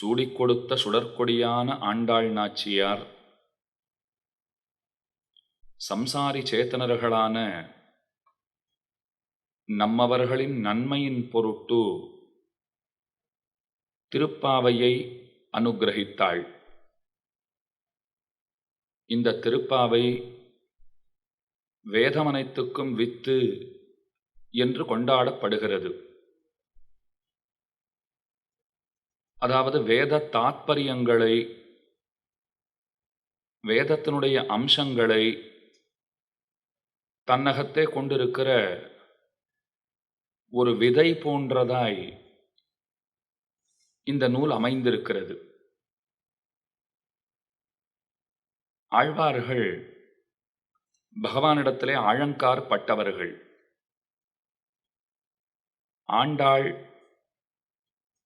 சூடிக் கொடுத்த சுடற்கொடியான ஆண்டாள் நாச்சியார். சம்சாரி சேத்தனர்களான நம்மவர்களின் நன்மையின் பொருட்டு திருப்பாவையை அனுக்கிரகித்தாள் இந்த திருப்பாவை வேதமனைத்துக்கும் வித்து என்று கொண்டாடப்படுகிறது. அதாவது வேத தாத்பரியங்களை வேதத்தினுடைய அம்சங்களை தன்னகத்தே கொண்டிருக்கிற ஒரு விதை போன்றதாய் இந்த நூல் அமைந்திருக்கிறது. ஆழ்வார்கள் பகவானிடத்திலே ஆழங்கார் பட்டவர்கள் ஆண்டாள்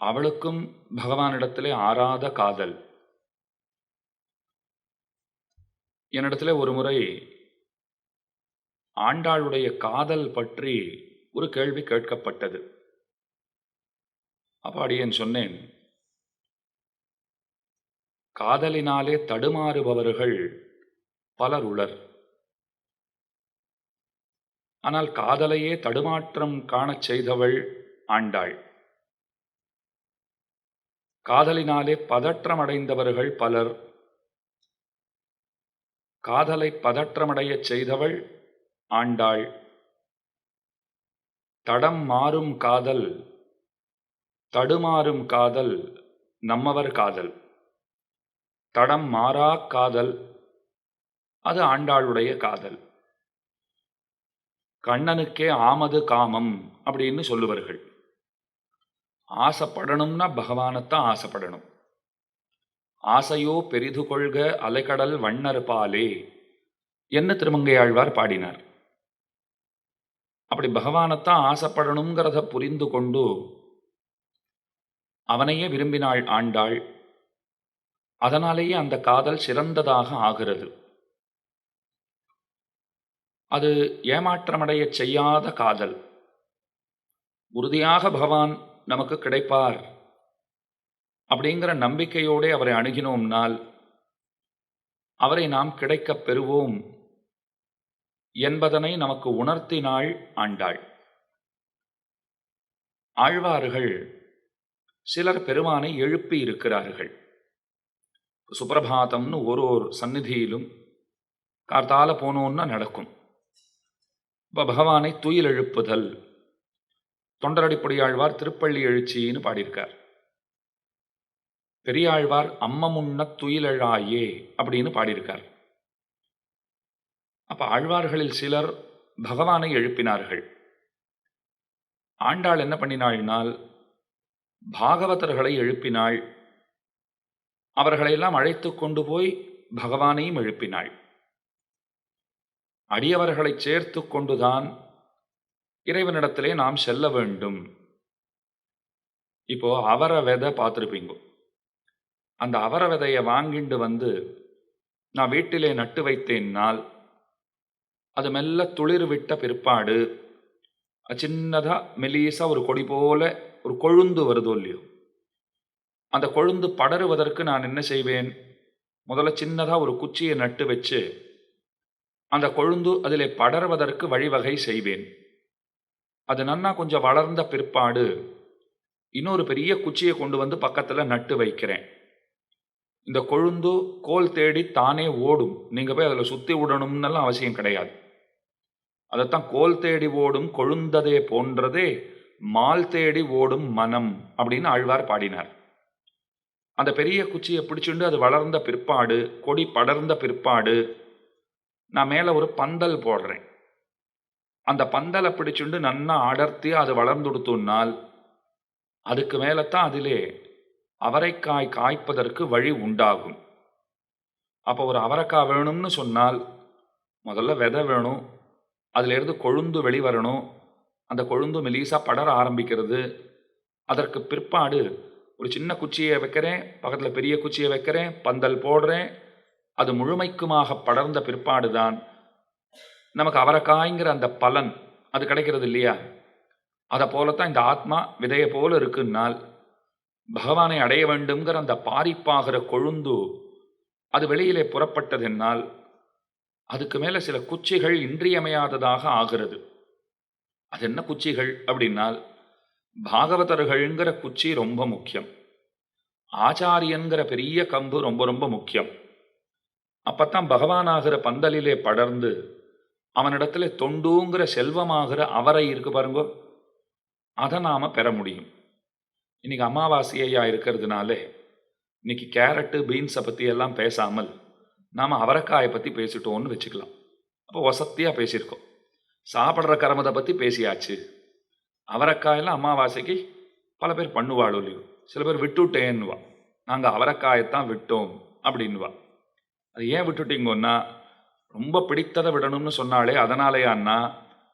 அவளுக்கும் பகவானிடத்திலே ஆறாத காதல். என்னிடத்திலே ஒரு முறை ஆண்டாளுடைய காதல் பற்றி ஒரு கேள்வி கேட்கப்பட்டது. அப்ப அடியேன் சொன்னேன் காதலினாலே தடுமாறுபவர்கள் பலர் உளர். ஆனால் காதலையே தடுமாற்றம் காணச் செய்தவள் ஆண்டாள். காதலினாலே பதற்றமடைந்தவர்கள் பலர். காதலை பதற்றமடையச் செய்தவள் ஆண்டாள். தடம் மாறும் காதல் தடுமாறும் காதல் நம்மவர் காதல். தடம் மாறா காதல் அது ஆண்டாளுடைய காதல். கண்ணனுக்கே ஆமது காமம் அப்படின்னு சொல்லுவார்கள். ஆசைப்படணும்னா பகவானைத்தான் ஆசைப்படணும். ஆசையோ பெரிது கொள்க அலைக்கடல் வண்ணருப்பாலே என்ன திருமங்கையாழ்வார் பாடினார். அப்படி பகவானைத்தான் ஆசைப்படணுங்கிறத புரிந்து கொண்டு அவனையே விரும்பினாள் ஆண்டாள். அதனாலேயே அந்த காதல் சிறந்ததாக ஆகிறது. அது ஏமாற்றமடைய செய்யாத காதல். உறுதியாக பகவான் நமக்கு கிடைப்பார். அப்படிங்கிற நம்பிக்கையோடு அவரை அணுகினோம்னால் அவரை நாம் கிடைக்கப் பெறுவோம். என்பதனை நமக்கு உணர்த்தினாள் ஆண்டாள். ஆழ்வார்கள் சிலர் பெருமானை எழுப்பி இருக்கிறார்கள். சுப்பிரபாதம்னு ஒரு ஒரு சந்நிதியிலும் கார்த்தால போனோன்னா நடக்கும். இப்போ பகவானை துயில் எழுப்புதல். தொண்டரடிப்பொடியாழ்வார் திருப்பள்ளி எழுச்சின்னு பாடியிருக்கார். பெரியாழ்வார் அம்மமுன்ன துயிலழாயே அப்படின்னு பாடியிருக்கார். அப்ப ஆழ்வார்களில் சிலர் பகவானை எழுப்பினார்கள். ஆண்டாள் என்ன பண்ணினாள்னால் பாகவதர்களை எழுப்பினாள். அவர்களையெல்லாம் அழைத்து கொண்டு போய் பகவானையும் எழுப்பினாள். அடியவர்களை சேர்த்து கொண்டுதான் இறைவனிடத்திலே நாம் செல்ல வேண்டும். இப்போ அவர விதை பார்த்துருப்பீங்க. அந்த அவர விதையை வாங்கிண்டு வந்து நான் வீட்டிலே நட்டு வைத்தேன்னால் அது மெல்ல துளிர் விட்ட பிற்பாடு சின்னதாக மெலீசாக ஒரு கொடி போல ஒரு கொழுந்து வருதோ இல்லையோ? அந்த கொழுந்து படருவதற்கு நான் என்ன செய்வேன்? முதல்ல சின்னதாக ஒரு குச்சியை நட்டு வச்சு அந்த கொழுந்து அதிலே படர்வதற்கு வழிவகை செய்வேன். அது நன்னா கொஞ்சம் வளர்ந்த பிற்பாடு இன்னொரு பெரிய குச்சியை கொண்டு வந்து பக்கத்தில் நட்டு வைக்கிறேன். இந்த கொழுந்து கோல் தேடி தானே ஓடும். நீங்கள் போய் அதில் சுற்றி விடணும்னெல்லாம் அவசியம் கிடையாது. அதைத்தான் கோல் தேடி ஓடும் கொழுந்ததே போன்றதே மால் தேடி ஓடும் மனம் அப்படின்னு ஆழ்வார் பாடினார். அந்த பெரிய குச்சியை பிடிச்சுண்டு அது வளர்ந்த பிற்பாடு கொடி படர்ந்த பிற்பாடு நான் மேலே ஒரு பந்தல் போடுறேன். அந்த பந்தலை பிடிச்சுண்டு நன்னா அடர்த்தி அது வளர்ந்து கொடுத்தோன்னால் அதுக்கு மேலத்தான் அதிலே அவரைக்காய் காய்ப்பதற்கு வழி உண்டாகும். அப்போ ஒரு அவரைக்காய் வேணும்னு சொன்னால் முதல்ல விதை வேணும் அதிலிருந்து கொழுந்து வெளிவரணும். அந்த கொழுந்து மெலீசாக படர ஆரம்பிக்கிறது. அதற்கு பிற்பாடு ஒரு சின்ன குச்சியை வைக்கிறேன் பக்கத்தில் பெரிய குச்சியை வைக்கிறேன் பந்தல் போடுறேன். அது முழுமைக்குமாக படர்ந்த பிற்பாடு தான் நமக்கு அவரைக்காய்ங்கிற அந்த பலன் அது கிடைக்கிறது இல்லையா? அதை போலத்தான் இந்த ஆத்மா விதையை போல இருக்குன்னால் பகவானை அடைய வேண்டும்ங்கிற அந்த பாரிப்பாகிற கொழுந்து அது வெளியிலே புறப்பட்டதென்னால் அதுக்கு மேலே சில குச்சிகள் இன்றியமையாததாக ஆகிறது. அது என்ன குச்சிகள் அப்படின்னால் பாகவதர்கள்ங்கிற குச்சி ரொம்ப முக்கியம். ஆச்சாரியன்கிற பெரிய கம்பு ரொம்ப ரொம்ப முக்கியம். அப்பத்தான் பகவானாகிற பந்தலிலே படர்ந்து அவனிடத்துல தொண்டுங்கிற செல்வமாகிற அவரை இருக்கு பாருங்கோ. அதை நாம் பெற முடியும். இன்றைக்கி அமாவாசையாக இருக்கிறதுனால இன்றைக்கி கேரட்டு பீன்ஸை பற்றி எல்லாம் பேசாமல் நாம் அவரைக்காயை பற்றி பேசிட்டோம்னு வச்சுக்கலாம். அப்போ வசத்தியாக பேசியிருக்கோம். சாப்பிட்ற கரமத்தை பற்றி பேசியாச்சு. அவரைக்காயெல்லாம் அமாவாசைக்கு பல பேர் பண்ணுவாளோ இல்லையோ. சில பேர் விட்டுட்டேன்னுவா. நாங்கள் அவரைக்காயத்தான் விட்டோம் அப்படின்வா அது ஏன் விட்டுட்டீங்கன்னா ரொம்ப பிடித்ததை விடணும்னு சொன்னாலே அதனாலேயான்னா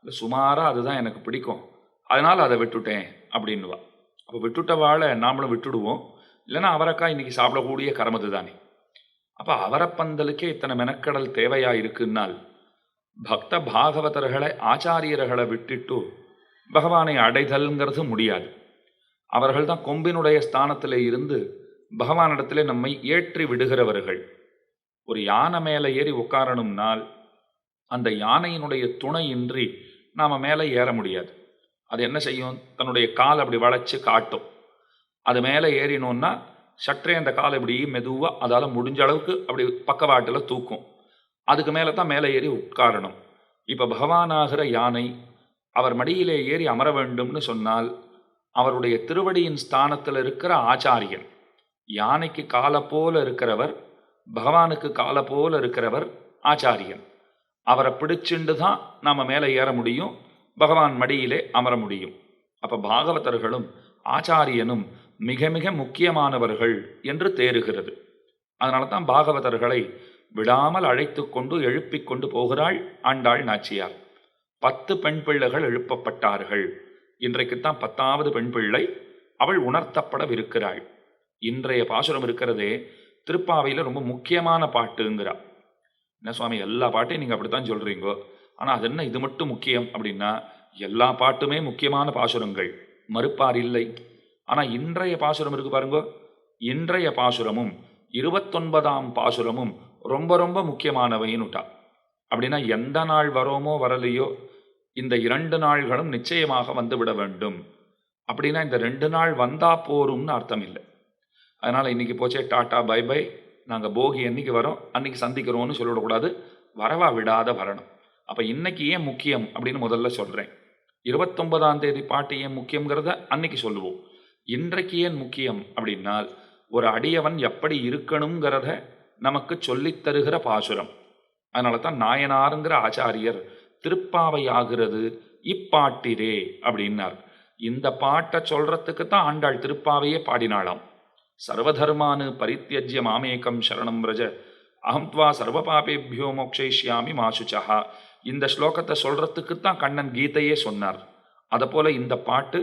இல்லை சுமாராக அதுதான் எனக்கு பிடிக்கும். அதனால் அதை விட்டுட்டேன் அப்படின்வா அப்போ விட்டுட்ட வாழை நாமளும் விட்டுடுவோம். இல்லைன்னா அவரைக்காய் இன்னைக்கு சாப்பிடக்கூடிய கரமது தானே அப்போ அவரப்பந்தலுக்கே இத்தனை மெனக்கடல் தேவையாக இருக்குன்னால் பக்த பாகவதர்களை ஆச்சாரியர்களை விட்டுட்டு பகவானை அடைதல்ங்கிறது முடியாது. அவர்கள் தான் கொம்பினுடைய ஸ்தானத்தில் இருந்து பகவானிடத்திலே நம்மை ஏற்றி விடுகிறவர்கள். ஒரு யானை மேலே ஏறி உட்காரணும்னால் அந்த யானையினுடைய துணையின்றி நாம் மேலே ஏற முடியாது. அது என்ன செய்யும்? தன்னுடைய கால் அப்படி வளைச்சு காட்டும். அது மேலே ஏறினோன்னா சற்றே அந்த கால் இப்படி மெதுவாக அதால் முடிஞ்ச அளவுக்கு அப்படி பக்கவாட்டில் தூக்கும். அதுக்கு மேலே தான் மேலே ஏறி உட்காரணும். இப்போ பகவானாகிற யானை அவர் மடியிலே ஏறி அமர வேண்டும்னு சொன்னால் அவருடைய திருவடியின் ஸ்தானத்தில் இருக்கிற ஆச்சாரியன் யானைக்கு காலை போல இருக்கிறவர் பகவானுக்கு கால போல் இருக்கிறவர் ஆச்சாரியன். அவரை பிடிச்சுண்டு தான் நாம் மேலே ஏற முடியும் பகவான் மடியிலே அமர முடியும். அப்போ பாகவதர்களும் ஆச்சாரியனும் மிக மிக முக்கியமானவர்கள் என்று தேறுகிறது. அதனால தான் பாகவதர்களை விடாமல் அழைத்து கொண்டு எழுப்பிக் கொண்டு போகிறாள் ஆண்டாள் நாச்சியார். பத்து பெண் பிள்ளைகள் எழுப்பப்பட்டார்கள். இன்றைக்குத்தான் பத்தாவது பெண் பிள்ளை அவள் உணர்த்தப்படவிருக்கிறாள். இன்றைய பாசுரம் இருக்கிறதே திருப்பாவையில் ரொம்ப முக்கியமான பாட்டுங்கிறா. என்ன சுவாமி எல்லா பாட்டையும் நீங்கள் அப்படித்தான் சொல்கிறீங்கோ ஆனால் அது என்ன இது மட்டும் முக்கியம் அப்படின்னா எல்லா பாட்டுமே முக்கியமான பாசுரங்கள். மறுப்பார் இல்லை. ஆனால் இன்றைய பாசுரம் இருக்கு பாருங்க. இன்றைய பாசுரமும் இருபத்தொன்பதாம் பாசுரமும் ரொம்ப ரொம்ப முக்கியமானவைன்னுட்டா அப்படின்னா எந்த நாள் வரோமோ வரலையோ இந்த இரண்டு நாள்களும் நிச்சயமாக வந்துவிட வேண்டும். அப்படின்னா இந்த ரெண்டு நாள் வந்தா போரும்னு அர்த்தம் இல்லை. அதனால் இன்றைக்கி போச்சே டாட்டா பை பை நாங்கள் போகி என்னைக்கு வரோம். அன்றைக்கி சந்திக்கிறோம்னு சொல்லிவிடக்கூடாது வரவா விடாத வரணும் அப்போ இன்றைக்கி ஏன் முக்கியம் அப்படின்னு முதல்ல சொல்கிறேன் இருபத்தொன்பதாம் தேதி பாட்டு ஏன் முக்கியங்கிறத அன்னைக்கு சொல்லுவோம். இன்றைக்கு ஏன் முக்கியம் அப்படின்னால் ஒரு அடியவன் எப்படி இருக்கணுங்கிறத நமக்கு சொல்லித்தருகிற பாசுரம். அதனால தான் நாயனாருங்கிற ஆச்சாரியர் திருப்பாவை ஆகிறது இப்பாட்டிரே அப்படின்னார். இந்த பாட்டை சொல்கிறதுக்கு தான் ஆண்டாள் திருப்பாவையே பாடினாளாம். சர்வதர்மானு பரித்தியஜ்ய மாமேகம் சரணம் ரஜ அகம் துவா சர்வ பாபேபியோ மோக்ஷயிஷ்யாமி மாசுச்சஹா. இந்த ஸ்லோகத்தை சொல்றதுக்கு தான் கண்ணன் கீதையே சொன்னார். அதை போல இந்த பாட்டு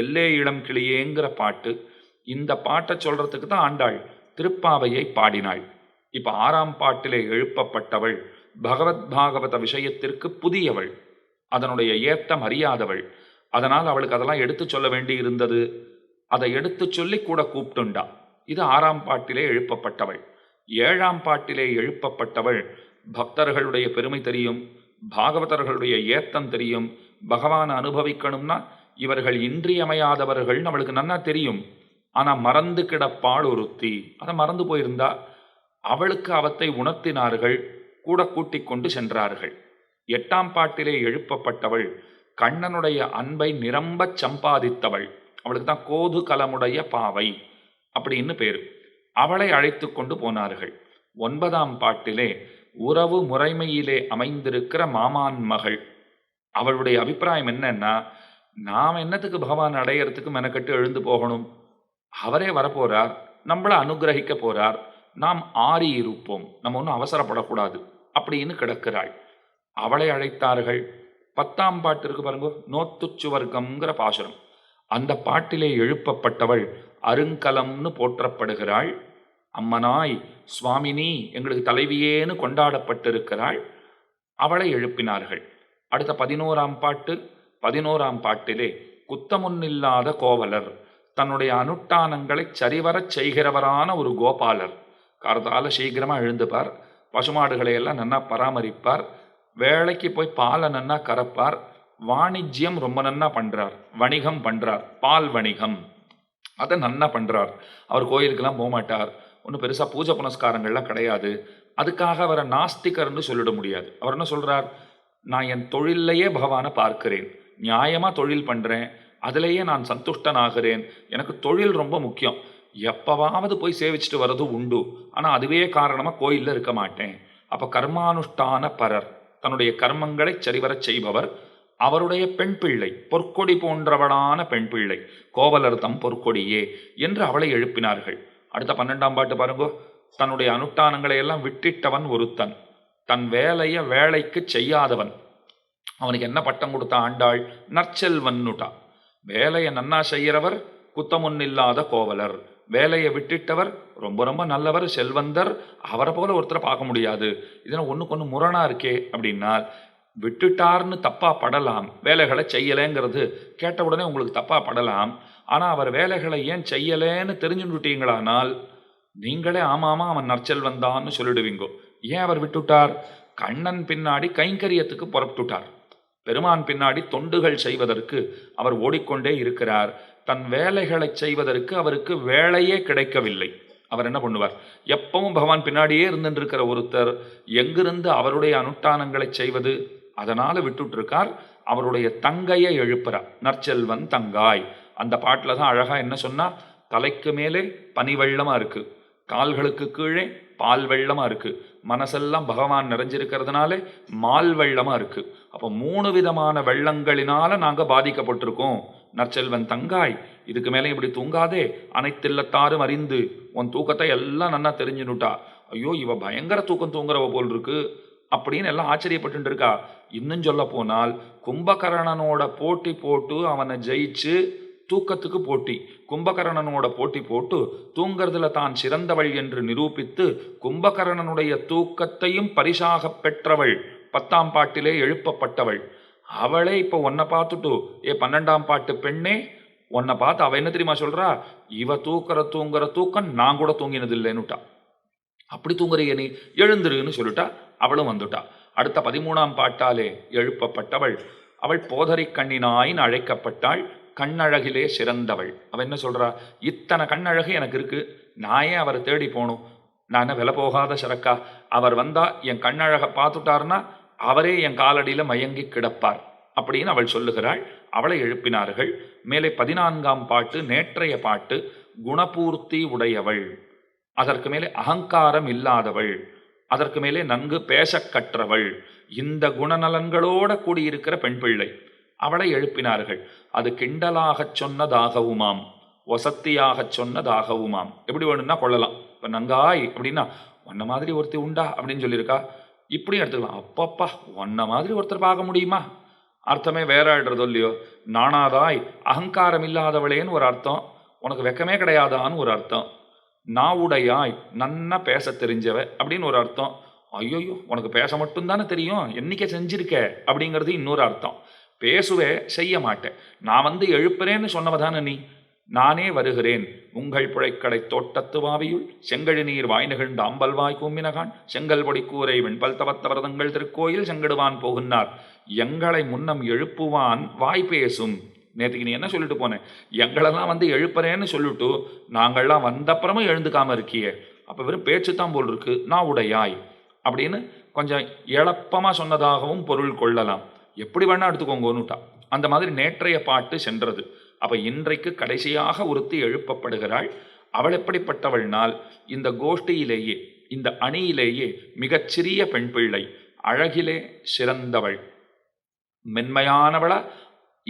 எல்லே இளம் கிளியேங்கிற பாட்டு. இந்த பாட்டை சொல்றதுக்கு தான் ஆண்டாள் திருப்பாவையை பாடினாள். இப்போ ஆறாம் பாட்டிலே எழுப்பப்பட்டவள் பகவத் பாகவத விஷயத்திற்கு புதியவள். அதனுடைய ஏத்தம் அறியாதவள். அதனால் அவளுக்கு அதெல்லாம் எடுத்து சொல்ல வேண்டி இருந்தது அதை எடுத்து சொல்லி கூட கூப்பிட்டுண்டா. இது ஆறாம் பாட்டிலே எழுப்பப்பட்டவள். ஏழாம் பாட்டிலே எழுப்பப்பட்டவள். பக்தர்களுடைய பெருமை தெரியும். பாகவதர்களுடைய ஏத்தம் தெரியும். பகவான் அனுபவிக்கணும்னா இவர்கள் இன்றியமையாதவர்கள் அவளுக்கு நன்னா தெரியும். ஆனால் மறந்து கிடப்பாள் ஒருத்தி அதை மறந்து போயிருந்தா அவளுக்கு அவத்தை உணர்த்தினார்கள். கூட கூட்டிக் கொண்டு சென்றார்கள். எட்டாம் பாட்டிலே எழுப்பப்பட்டவள். கண்ணனுடைய அன்பை நிரம்பச் சம்பாதித்தவள். அவளுக்கு தான் கோது கலமுடைய பாவை அப்படின்னு பேர். அவளை அழைத்து கொண்டு போனார்கள். ஒன்பதாம் பாட்டிலே உறவு முறைமையிலே அமைந்திருக்கிற மாமான் மகள். அவளுடைய அபிப்பிராயம் என்னன்னா நாம் என்னத்துக்கு பகவான் அடையறதுக்கு மெனக்கட்டு எழுந்து போகணும்? அவரே வரப்போறார் நம்மளை அனுகிரகிக்க போறார் நாம் ஆறி இருப்போம் நம்ம ஒன்றும் அவசரப்படக்கூடாது அப்படின்னு கிடக்கிறாள். அவளை அழைத்தார்கள். பத்தாம் பாட்டு இருக்கு பாருங்க நோத்துச்சுவர்க்கம்ங்கிற பாசுரம். அந்த பாட்டிலே எழுப்பப்பட்டவள் அருங்கலம்னு போற்றப்படுகிறாள். அம்மனாய் சுவாமினி எங்களுக்கு தலைவியேன்னு கொண்டாடப்பட்டிருக்கிறாள். அவளை எழுப்பினார்கள். அடுத்த பதினோராம் பாட்டு பதினோராம் பாட்டிலே குத்தமுன்னில்லாத கோவலர் தன்னுடைய அனுஷ்டானங்களை சரிவரச் செய்கிறவரான ஒரு கோபாலர். காரத்தால சீக்கிரமாக எழுந்துப்பார். பசுமாடுகளை எல்லாம் நன்னா பராமரிப்பார். வேலைக்கு போய் பாலை நன்னா கறப்பார். வாணிஜ்யம் ரொம்ப நன்னா பண்ணுறார் வணிகம் பண்ணுறார் பால் வணிகம். அதை நன்னா பண்ணுறார் அவர் கோயிலுக்கெல்லாம் போக மாட்டார் ஒன்றும் பெருசாக பூஜை புனஸ்காரங்கள்லாம் கிடையாது. அதுக்காக அவரை நாஸ்திகர்னு சொல்லிட முடியாது. அவர் என்ன சொல்கிறார் நான் என் தொழிலையே பகவானை பார்க்கிறேன். நியாயமாக தொழில் பண்ணுறேன் அதிலேயே நான் சந்துஷ்டனாகிறேன். எனக்கு தொழில் ரொம்ப முக்கியம். எப்பவாவது போய் சேவிச்சுட்டு வர்றது உண்டு. ஆனால் அதுவே காரணமாக கோயிலில் இருக்க மாட்டேன். அப்போ கர்மானுஷ்டான பரர். தன்னுடைய கர்மங்களை சரிவரச் செய்பவர் அவருடைய பெண் பிள்ளை பொற்கொடி போன்றவளான பெண் பிள்ளை. கோவலர் தம் பொற்கொடியே என்று அவளை எழுப்பினார்கள். அடுத்த பன்னெண்டாம் பாட்டு பாருங்கோ. தன்னுடைய அனுஷ்டானங்களை எல்லாம் விட்டிட்டவன் ஒருத்தன். தன் வேலைய வேலைக்கு செய்யாதவன். அவனுக்கு என்ன பட்டம் கொடுத்த ஆண்டாள்? நற்செல்வன்னுட்டா வேலையை நன்னா செய்கிறவர் குத்தமுன்னில்லாத கோவலர். வேலையை விட்டுட்டவர் ரொம்ப ரொம்ப நல்லவர் செல்வந்தர். அவரை போல ஒருத்தரை பார்க்க முடியாது. இதெல்லாம் ஒன்றுக்கு ஒன்று முரணா இருக்கே அப்படின்னா விட்டுட்டார்னு தப்பாக படலாம் வேலைகளை செய்யலைங்கிறது கேட்ட உடனே உங்களுக்கு தப்பாக படலாம். ஆனால் அவர் வேலைகளை ஏன் செய்யலேன்னு தெரிஞ்சுட்டீங்களானால் நீங்களே ஆமாமா அவன் நற்சல் வந்தான்னு சொல்லிடுவீங்கோ. ஏன் அவர் விட்டுட்டார்? கண்ணன் பின்னாடி கைங்கரியத்துக்கு புறப்பட்டுட்டார். பெருமான் பின்னாடி தொண்டுகள் செய்வதற்கு அவர் ஓடிக்கொண்டே இருக்கிறார். தன் வேலைகளை செய்வதற்கு அவருக்கு வேலையே கிடைக்கவில்லை. அவர் என்ன பண்ணுவார்? எப்பவும் பகவான் பின்னாடியே இருந்துட்டு இருக்கிற ஒருத்தர் எங்கிருந்து அவருடைய அனுஷ்டானங்களை செய்வது? அதனால் விட்டுட்ருக்கார் அவருடைய தங்கையை எழுப்புறார். நற்செல்வன் தங்காய். அந்த பாட்டில் தான் அழகாக என்ன சொன்னால் தலைக்கு மேலே பனி வெள்ளமாக இருக்குது கால்களுக்கு கீழே பால் வெள்ளமாக இருக்குது மனசெல்லாம் பகவான் நிறைஞ்சிருக்கிறதுனால மால் வெள்ளமாக இருக்குது அப்போ மூணு விதமான வெள்ளங்களினால் நாங்கள் பாதிக்கப்பட்டிருக்கோம். நற்செல்வன் தங்காய். இதுக்கு மேலே இப்படி தூங்காதே. அனைத்தில்லத்தாரும் அறிந்து உன் தூக்கத்தை எல்லாம் நன்னா தெரிஞ்சுனுட்டா ஐயோ இவ பயங்கர தூக்கம் தூங்குறவ போல் இருக்கு. அப்படின்னு எல்லாம் ஆச்சரியப்பட்டு இருக்கா. இன்னும் சொல்ல போனால் கும்பகரணனோட போட்டி போட்டு அவனை ஜெயிச்சு தூக்கத்துக்கு போட்டி. கும்பகரணனோட போட்டி போட்டு தூங்கறதுல தான் சிறந்தவள் என்று நிரூபித்து கும்பகரணனுடைய தூக்கத்தையும் பரிசாக பெற்றவள் பத்தாம் பாட்டிலே எழுப்பப்பட்டவள். அவளே இப்போ உன்னை பார்த்துட்டு ஏ பன்னெண்டாம் பாட்டு பெண்ணே உன்னை பார்த்து அவ என்ன தெரியுமா சொல்றா? இவ தூக்கிற தூங்குற தூக்கம் நான் கூட தூங்கினது இல்லைன்னுட்டா அப்படி தூங்குறிய நீ எழுந்துருன்னு சொல்லிட்டா அவளும் வந்துட்டா. அடுத்த பதிமூணாம் பாட்டாலே எழுப்பப்பட்டவள். அவள் போதரி கண்ணினாயின் அழைக்கப்பட்டாள். கண்ணழகிலே சிறந்தவள். அவள் என்ன சொல்கிறா இத்தனை கண்ணழகு எனக்கு இருக்குது நான் ஏன் அவரை தேடி போகணும்? நான் வில போகாத சரக்கா? அவர் வந்தா என் கண்ணழகை பார்த்துட்டார்னா அவரே என் காலடியில் மயங்கி கிடப்பார் அப்படின்னு அவள் சொல்லுகிறாள். அவளை எழுப்பினார்கள். மேலே பதினான்காம் பாட்டு நேற்றைய பாட்டு குணபூர்த்தி உடையவள். அதற்கு மேலே அகங்காரம் இல்லாதவள். அதற்கு மேலே நன்கு பேசக் கற்றவள் இந்த குணநலன்களோட கூடியிருக்கிற பெண் பிள்ளை. அவளை எழுப்பினார்கள். அது கிண்டலாகச் சொன்னதாகவுமாம். வசத்தியாகச் சொன்னதாகவுமாம். எப்படி வேணும்னா கொள்ளலாம். இப்போ நங்காய் அப்படின்னா உன்ன மாதிரி ஒருத்தி உண்டா? அப்படின்னு சொல்லியிருக்கா. இப்படியும் எடுத்துக்கலாம். அப்பப்பா உன்ன மாதிரி ஒருத்தர் பார்க்க முடியுமா? அர்த்தமே வேற இல்லையோ? நானாதாய் அகங்காரம் இல்லாதவளேன்னு ஒரு அர்த்தம். உனக்கு வெக்கமே கிடையாதான்னு ஒரு அர்த்தம். நாவுடையாய் நன்னா பேச தெரிஞ்சவ அப்படின்னு ஒரு அர்த்தம். ஐயோயோ உனக்கு பேச மட்டும்தானே தெரியும்? என்னைக்கே செஞ்சிருக்க? அப்படிங்கிறது இன்னொரு அர்த்தம். பேசுவே செய்ய மாட்டேன். நான் வந்து எழுப்புறேன்னு சொன்னவதான நீ? நானே வருகிறேன். உங்கள் புழைக்கடை தோட்டத்து வாவியுள் செங்கழி நீர் வாய் நிகழ்ந்த அம்பல்வாய் கூம்பினகான். செங்கல் பொடி கூரை வெண்பல் தவத்தவரதங்கள் திருக்கோயில் செங்கடுவான் போகுன்னார். எங்களை முன்னம் எழுப்புவான் வாய் பேசும். நேற்றுக்கு நீ என்ன சொல்லிட்டு போனேன் எங்களெல்லாம் வந்து எழுப்புறேன்னு சொல்லிட்டு நாங்கள்லாம் வந்தப்புறமும் எழுந்துக்காமல் இருக்கியே. அப்போ வெறும் பேச்சு தான் போல் இருக்கு. நான் உடையாய். அப்படின்னு கொஞ்சம் எளப்பமா சொன்னதாகவும் பொருள் கொள்ளலாம். எப்படி வேணால் எடுத்துக்கோங்கன்னுட்டா அந்த மாதிரி நேற்றைய பாட்டு சென்றது. அப்ப இன்றைக்கு கடைசியாக ஒருத்தி எழுப்பப்படுகிறாள். அவள் எப்படிப்பட்டவள்னால் இந்த கோஷ்டியிலேயே இந்த அணியிலேயே மிகச்சிறிய பெண் பிள்ளை அழகிலே சிறந்தவள். மென்மையானவளா?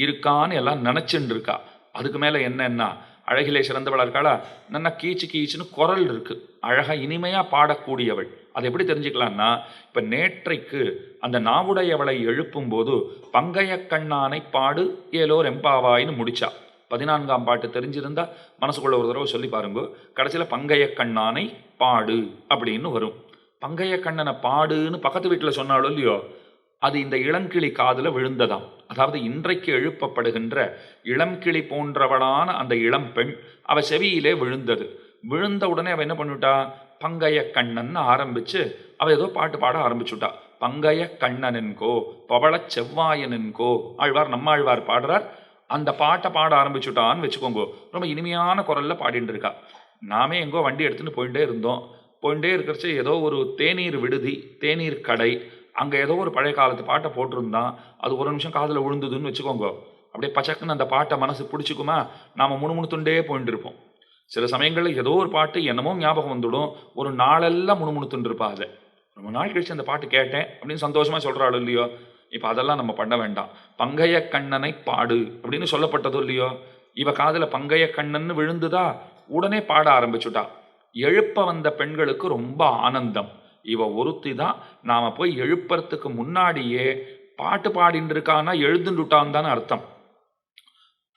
இருக்கான்னு எல்லாம் நினச்சின்னு இருக்கா அதுக்கு மேலே என்னன்னா அழகிலே சிறந்தவளாக இருக்காளா? நல்லா கீச்சு கீச்சுன்னு குரல் இருக்குது அழகாக இனிமையாக பாடக்கூடியவள். அது எப்படி தெரிஞ்சுக்கலாம்னா இப்போ நேற்றைக்கு அந்த நாவுடையவளை எழுப்பும்போது பங்கைய கண்ணானை பாடு ஏலோ ரெம்பாவாயின்னு முடிச்சா. பதினான்காம் பாட்டு தெரிஞ்சிருந்தா மனசுக்குள்ள ஒரு தடவை சொல்லி பாருங்க. கடைசியில் பங்கைய கண்ணானை பாடு அப்படின்னு வரும். பங்கைய கண்ணனை பாடுன்னு பக்கத்து வீட்டில் சொன்னாலும் இல்லையோ? அது இந்த இளங்கிளி காதில் விழுந்ததாம். அதாவது இன்றைக்கு எழுப்பப்படுகின்ற இளங்கிளி போன்றவளான அந்த இளம் பெண் அவ செவியிலே விழுந்தது. விழுந்த உடனே அவ என்ன பண்ணிவிட்டா? பங்கைய கண்ணன் ஆரம்பிச்சு அவ ஏதோ பாட்டு பாட ஆரம்பிச்சுட்டா. பங்கைய கண்ணனென்கோ பவளச் செவ்வாயனென்கோ ஆழ்வார் நம்மாழ்வார் பாடுறார். அந்த பாட்டை பாட ஆரம்பிச்சுட்டான்னு வச்சுக்கோங்க. ரொம்ப இனிமையான குரல்ல பாடிட்டு இருக்கா. நாமே எங்கோ வண்டி எடுத்துன்னு போயிட்டே இருந்தோம். போயிட்டே இருக்கிறச்சு ஏதோ ஒரு தேநீர் விடுதி தேநீர் கடை அங்கே ஏதோ ஒரு பழைய காலத்து பாட்டை போட்டிருந்தான். அது ஒரு நிமிஷம் காதில் விழுந்ததுன்னு வச்சுக்கோங்க. அப்படியே பச்சக்குன்னு அந்த பாட்டை மனசு பிடிச்சிக்குமா? நாம் முணுமுணுத்துண்டே போயிட்டு இருப்போம். சில சமயங்களில் ஏதோ ஒரு பாட்டு என்னமோ ஞாபகம் வந்துடும். ஒரு நாளெல்லாம் முணுமுணுத்துன்ட்ருப்பா அதை. ரொம்ப நாள் கழிச்சு அந்த பாட்டு கேட்டேன் அப்படின்னு சந்தோஷமாக சொல்கிறாள் இல்லையோ? இப்போ அதெல்லாம் நம்ம பண்ண வேண்டாம். பங்கைய கண்ணனை பாடு அப்படின்னு சொல்லப்பட்டதோ இல்லையோ? இவ காதில் பங்கைய கண்ணன்னு விழுந்துதா? உடனே பாட ஆரம்பிச்சுட்டா. எழுப்ப வந்த பெண்களுக்கு ரொம்ப ஆனந்தம். இவ ஒருத்தி தான் நாம் போய் எழுப்புறதுக்கு முன்னாடியே பாட்டு பாடின்னு இருக்கான்னா எழுந்துட்டான்னு தானே அர்த்தம்.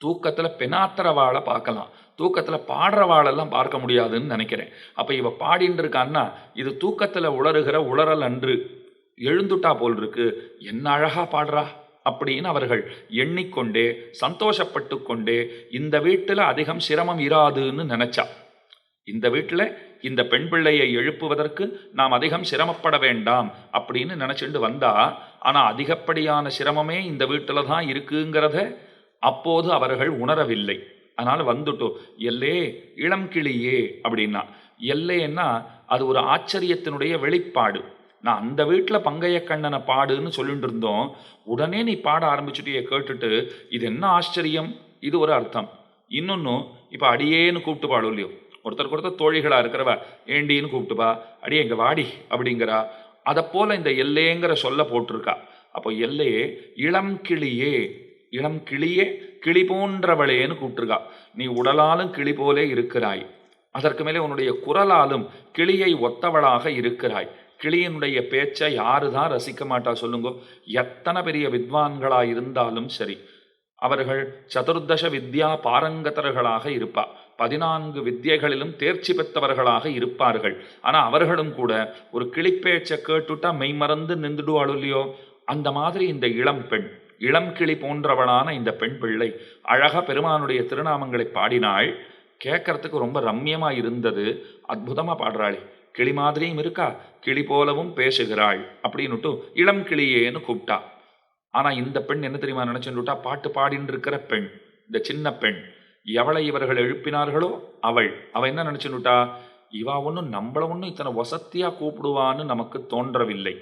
தூக்கத்தில் பெனாத்திரவாளை பார்க்கலாம். தூக்கத்தில் பாடுறவாளெல்லாம் பார்க்க முடியாதுன்னு நினைக்கிறேன். அப்போ இவ பாடின்னு இருக்கான்னா இது தூக்கத்தில் உளறுகிற உளறல் அன்று எழுந்துட்டா போல் இருக்கு என்ன அழகா பாடுறா அப்படின்னு அவர்கள் எண்ணிக்கொண்டே சந்தோஷப்பட்டு கொண்டே இந்த வீட்டில் அதிகம் சிரமம் இராதுன்னு நினச்சா. இந்த வீட்டில் இந்த பெண் பிள்ளையை எழுப்புவதற்கு நாம் அதிகம் சிரமப்பட வேண்டாம் அப்படின்னு நினைச்சுட்டு வந்தா ஆனால் அதிகப்படியான சிரமமே இந்த வீட்டில் தான் இருக்குங்கிறத அப்போது அவர்கள் உணரவில்லை. அதனால் வந்துட்டோம் எல்லே இளம் கிளியே அப்படின்னா. எல்லேன்னா அது ஒரு ஆச்சரியத்தினுடைய வெளிப்பாடு. நான் அந்த வீட்டில் பங்கைய கண்ணனை பாடுன்னு சொல்லிட்டு இருந்தோம். உடனே நீ பாட ஆரம்பிச்சுட்டியே கேட்டுட்டு இது என்ன ஆச்சரியம்? இது ஒரு அர்த்தம். இன்னொன்று இப்போ அடியேன்னு கூப்பிட்டு பாடும் இல்லையோ? ஒருத்தருக்கு ஒருத்தர் தோழிகளாக இருக்கிறவ ஏண்டின்னு கூப்பிட்டுப்பா அடி எங்கள் வாடி அப்படிங்கிறா. அதை போல் இந்த எல்லேங்கிற சொல்ல போட்டிருக்கா. அப்போ எல்லையே இளம் கிளியே இளம் கிளியே கிளி போன்றவளேன்னு கூப்பிட்டுருக்கா. நீ உடலாலும் கிளி போலே இருக்கிறாய். அதற்கு மேலே உன்னுடைய குரலாலும் கிளியை ஒத்தவளாக இருக்கிறாய். கிளியினுடைய பேச்சை யாரு தான் ரசிக்க மாட்டா சொல்லுங்க. எத்தனை பெரிய வித்வான்களாக இருந்தாலும் சரி அவர்கள் சதுர்தச வித்யா பாரங்கதர்களாக இருப்பா. பதினான்கு வித்தியைகளிலும் தேர்ச்சி பெற்றவர்களாக இருப்பார்கள். ஆனால் அவர்களும் கூட ஒரு கிளிப்பேச்சை கேட்டுட்டா மெய்மறந்து நின்றுடுவாள் இல்லையோ? அந்த மாதிரி இந்த இளம் பெண் இளம் கிளி போன்றவளான இந்த பெண் பிள்ளை அழகா பெருமானுடைய திருநாமங்களை பாடினாள். கேட்கறதுக்கு ரொம்ப ரம்யமாக இருந்தது. அற்புதமாக பாடுறாளே. கிளி மாதிரியும் இருக்கா? கிளி போலவும் பேசுகிறாள் அப்படின்னுட்டு இளம் கிளியேன்னு கூப்பிட்டா. ஆனால் இந்த பெண் என்ன தெரியுமா நினச்சுட்டா பாட்டு பாடின்னு இருக்கிற பெண் இந்த சின்ன பெண். எவளை இவர்கள் எழுப்பினார்களோ அவள். அவ என்ன நினைச்சுட்டா இவா ஒன்றும் நம்மள ஒன்றும் இத்தனை வசத்தியாக கூப்பிடுவான்னு நமக்கு தோன்றவில்லை.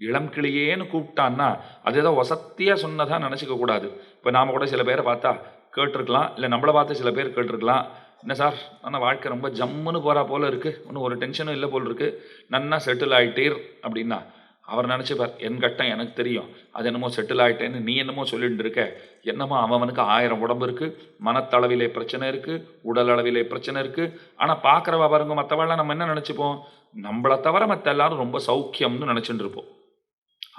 இளம் கிளியேன்னு கூப்பிட்டான்னா அது ஏதோ வசத்தியாக சொன்னதாக நினச்சிக்க கூடாது. இப்போ நாம் கூட சில பேரை பார்த்தா கேட்டிருக்கலாம் இல்லை நம்மளை பார்த்து சில பேர் கேட்டிருக்கலாம். என்ன சார் ஆனால் வாழ்க்கை ரொம்ப ஜம்முன்னு போகிறா போல இருக்குது ஒன்றும் ஒரு டென்ஷனும் இல்லை போல் இருக்குது நன்னா செட்டில் ஆகிட்டீர் அப்படின்னா அவர் நினச்சிப்பார் என் கட்டம் எனக்கு தெரியும். அது என்னமோ செட்டில் ஆகிட்டேன்னு நீ என்னமோ சொல்லிட்டு இருக்க. என்னமோ அவனுக்கு ஆயிரம் உடம்பு இருக்குது மனத்தளவிலே பிரச்சனை இருக்குது உடல் அளவிலே பிரச்சனை இருக்குது ஆனால் பார்க்குறவ பாருங்க மற்றவெல்லாம் நம்ம என்ன நினச்சிப்போம்? நம்மளை தவிர மற்ற எல்லாரும் ரொம்ப சௌக்கியம்னு நினச்சிட்டு இருப்போம்.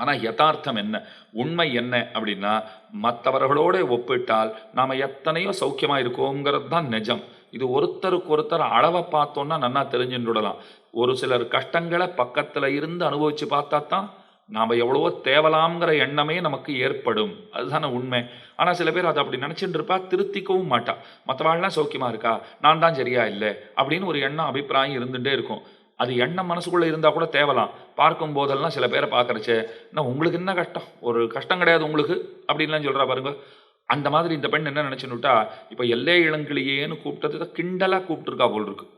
ஆனால் யதார்த்தம் என்ன? உண்மை என்ன அப்படின்னா மற்றவர்களோடு ஒப்பிட்டால் நாம் எத்தனையோ சௌக்கியமாக இருக்கோங்கிறது தான் நிஜம். இது ஒருத்தருக்கு ஒருத்தர் அளவை பார்த்தோன்னா நன்னா தெரிஞ்சுட்டுடலாம் ஒரு சிலர் கஷ்டங்களை பக்கத்தில் இருந்து அனுபவித்து பார்த்தா தான் நாம் எவ்வளவோ தேவலாம்ங்கிற எண்ணமே நமக்கு ஏற்படும். அதுதானே உண்மை. ஆனால் சில பேர் அதை அப்படி நினச்சிட்டு இருப்பா திருத்திக்கவும் மாட்டா. மற்றவாள்லாம் சௌக்கியமாக இருக்கா? நான் தான் சரியா இல்லை அப்படின்னு ஒரு எண்ணம் அபிப்பிராயம் இருந்துகிட்டே இருக்கும். அது எண்ணம் மனசுக்குள்ளே இருந்தால் கூட தேவலாம். பார்க்கும் போதெல்லாம் சில பேரை பார்க்குறச்சே என்ன உங்களுக்கு என்ன கஷ்டம்? ஒரு கஷ்டம் கிடையாது உங்களுக்கு அப்படின்லாம் சொல்கிறா பாருங்க. அந்த மாதிரி இந்த பெண் என்ன நினச்சுன்னுட்டா இப்போ எல்லே இளங்கிளியேன்னு கூப்பிட்டது கிண்டலாக கூப்பிட்டுருக்கா போல் இருக்குது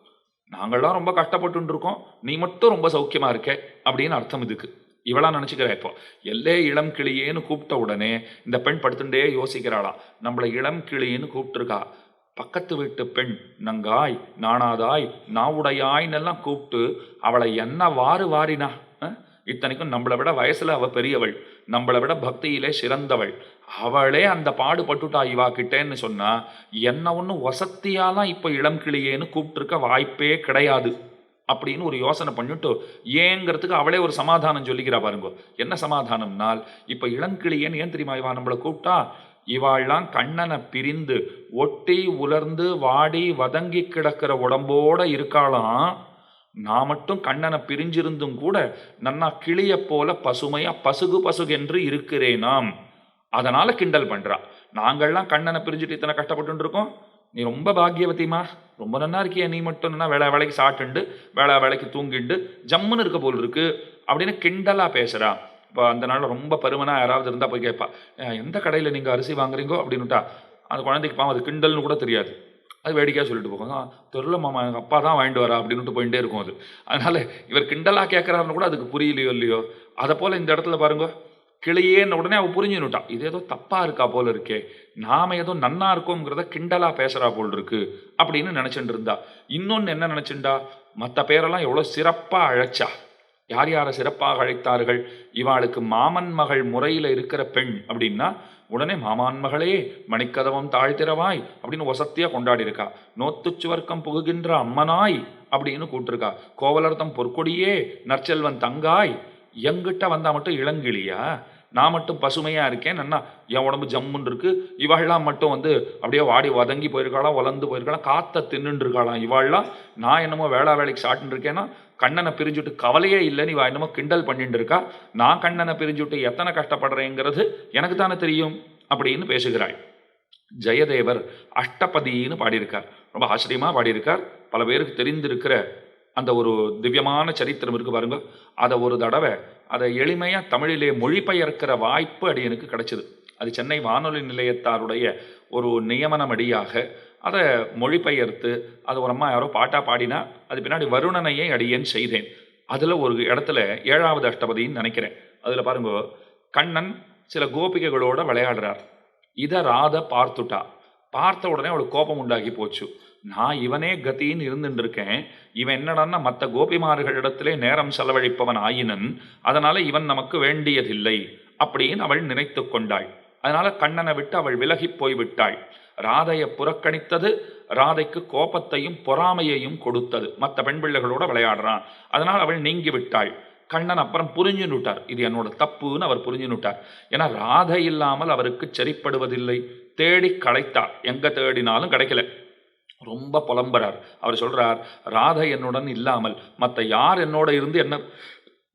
நாங்கள்லாம் ரொம்ப கஷ்டப்பட்டு இருக்கோம் நீ மட்டும் ரொம்ப சௌக்கியமா இருக்க அப்படின்னு அர்த்தம் இதுக்கு. இவளா நினச்சிக்கிறா இப்போ எல்லே இளம் கிளியேன்னு கூப்பிட்ட உடனே இந்த பெண் படுத்துட்டே யோசிக்கிறாளா? நம்மளை இளம் கிளின்னு கூப்பிட்டுருக்கா. பக்கத்து வீட்டு பெண் நங்காய் நானாதாய் நாவுடையாய்னெல்லாம் கூப்பிட்டு அவளை என்ன வாறு வாரினா இத்தனைக்கும் நம்மளை விட வயசில் அவள் பெரியவள் நம்மளை விட பக்தியிலே சிறந்தவள். அவளே அந்த பாடுபட்டுட்டா இவா கிட்டேன்னு சொன்னால் என்ன ஒன்று வசத்தியாலாம் இப்போ இளம் கிளியேன்னு கூப்பிட்டுருக்க வாய்ப்பே கிடையாது. அப்படின்னு ஒரு யோசனை பண்ணிட்டு ஏங்கிறதுக்கு அவளே ஒரு சமாதானம் சொல்லிக்கிறா பாருங்க. என்ன சமாதானம்னால் இப்போ இளங்கிளியேன்னு ஏன் தெரியுமா இவா நம்மளை கூப்பிட்டா? இவாள்லாம் கண்ணனை பிரிந்து ஒட்டி உலர்ந்து வாடி வதங்கி கிடக்கிற உடம்போட இருக்காளாம். நான் மட்டும் கண்ணனை பிரிஞ்சிருந்தும் கூட நன்னா கிளிய போல பசுமையா பசுகு பசுகென்று இருக்கிறேனாம். அதனால கிண்டல் பண்றா. நாங்கள்லாம் கண்ணனை பிரிஞ்சுட்டு இத்தனை கஷ்டப்பட்டு இருக்கோம் நீ ரொம்ப பாக்கியவதிமா. ரொம்ப நன்னா இருக்கியா. நீ மட்டும் என்ன வேலை வேலைக்கு சாப்பிட்டுண்டு வேலை வேலைக்கு தூங்கிண்டு ஜம்முன்னு இருக்க போல் இருக்கு அப்படின்னு கிண்டலா பேசுறா. இப்போ அந்த நாளில் ரொம்ப பருமனா யாராவது இருந்தால் போய் கேட்பா எந்த கடையில் நீங்கள் அரிசி வாங்குறீங்கோ? அப்படின்னுட்டா. அந்த குழந்தைக்கு பாவம் அது கிண்டல்னு கூட தெரியாது. அது வேடிக்கையாக சொல்லிட்டு போகும். தெருல மாமா எங்கள் அப்பா தான் வாங்கிட்டு வரா அப்படின்ட்டு போயிட்டே இருக்கும் அது. அதனால இவர் கிண்டலாக கேட்குறாருன்னு கூட அதுக்கு புரியலையோ இல்லையோ. அதை போல் இந்த இடத்துல பாருங்க கிளையேன்னு உடனே அவள் புரிஞ்சுனுட்டா இது ஏதோ தப்பாக இருக்கா போல் இருக்கே. நாம ஏதோ நன்னா இருக்கோங்கிறத கிண்டலா பேசுகிறா போல் இருக்கு அப்படின்னு நினச்சிட்டு இருந்தா. இன்னொன்று என்ன நினைச்சுண்டா மற்ற பேரெல்லாம் எவ்வளோ சிறப்பாக அழைச்சா. யார் யாரை சிறப்பாக அழைத்தார்கள்? இவாளுக்கு மாமன் மகள் முறையில் இருக்கிற பெண் அப்படின்னா உடனே மாமான் மகளே மணிக்கதவம் தாழ்த்திரவாய் அப்படின்னு வசத்தியா கொண்டாடி இருக்கா. நோத்துச்சுவர்க்கம் புகுகின்ற அம்மனாய் அப்படின்னு கூட்டிருக்கா கோவலர்த்தம் பொற்கொடியே நற்செல்வன் தங்காய் எங்கிட்ட வந்தா மட்டும் இளங்கிளியா நான் மட்டும் பசுமையாக இருக்கேன். நன்னா என் உடம்பு ஜம்முன்னு இருக்கு. இவாள்லாம் மட்டும் வந்து அப்படியே வாடி வதங்கி போயிருக்காளாம் வளர்ந்து போயிருக்காளாம் காத்த தின்னுட்டு இருக்காளாம் இவாள்லாம்? நான் என்னமோ வேளா வேலைக்கு சாப்பிட்டு இருக்கேன்னா கண்ணனை பிரிஞ்சுட்டு கவலையே இல்லைன்னு இவா என்னமோ கிண்டல் பண்ணிட்டு இருக்கா? நான் கண்ணனை பிரிஞ்சுட்டு எத்தனை கஷ்டப்படுறேங்கிறது எனக்கு தானே தெரியும் அப்படின்னு பேசுகிறாள். ஜெயதேவர் அஷ்டபதின்னு பாடியிருக்கார். ரொம்ப ஆச்சரியமாக பாடியிருக்கார். பல பேருக்கு தெரிந்திருக்கிற அந்த ஒரு திவ்யமான சரித்திரம் இருக்கு பாருங்க. அதை ஒரு தடவை அதை எளிமையாக தமிழிலே மொழிபெயர்க்கிற வாய்ப்பு அடி எனக்கு கிடைச்சது. அது சென்னை வானொலி நிலையத்தாருடைய ஒரு நியமனம் அடியாக அதை மொழிபெயர்த்து அது ஒரு அம்மா யாரோ பாட்டா பாடினா அது பின்னாடி வருணனையை அடியேன் செய்தேன். அதில் ஒரு இடத்துல ஏழாவது அஷ்டபதின்னு நினைக்கிறேன். அதில் பாருங்க கண்ணன் சில கோபிகைகளோட விளையாடுறார். இதை ராத பார்த்துட்டா. பார்த்த உடனே அவளுக்கு கோபம் உண்டாகி போச்சு. நான் இவனே கத்தின்னு இருந்துட்டு இருக்கேன் இவன் என்னடான்னா மற்ற கோபிமார்களிடத்திலே நேரம் செலவழிப்பவன் ஆயினன். அதனால இவன் நமக்கு வேண்டியதில்லை அப்படின்னு அவள் நினைத்து கொண்டாள். அதனால கண்ணனை விட்டு அவள் விலகி போய்விட்டாள் ராதையை புறக்கணித்தது ராதைக்கு கோபத்தையும் பொறாமையையும் கொடுத்தது. மற்ற பெண் பிள்ளைகளோட விளையாடுறான். அதனால் அவள் நீங்கி விட்டாள். கண்ணன் அப்புறம் புரிஞ்சுனுட்டார் இது என்னோட தப்புன்னு அவர் புரிஞ்சுனுட்டார் ஏன்னா ராதை இல்லாமல் அவருக்கு சரிப்படுவதில்லை. தேடி களைத்தார். எங்க தேடினாலும் கிடைக்கல. ரொம்ப புலம்புறார். அவர் சொல்கிறார் ராதை என்னுடன் இல்லாமல் மற்ற யார் என்னோட இருந்து என்ன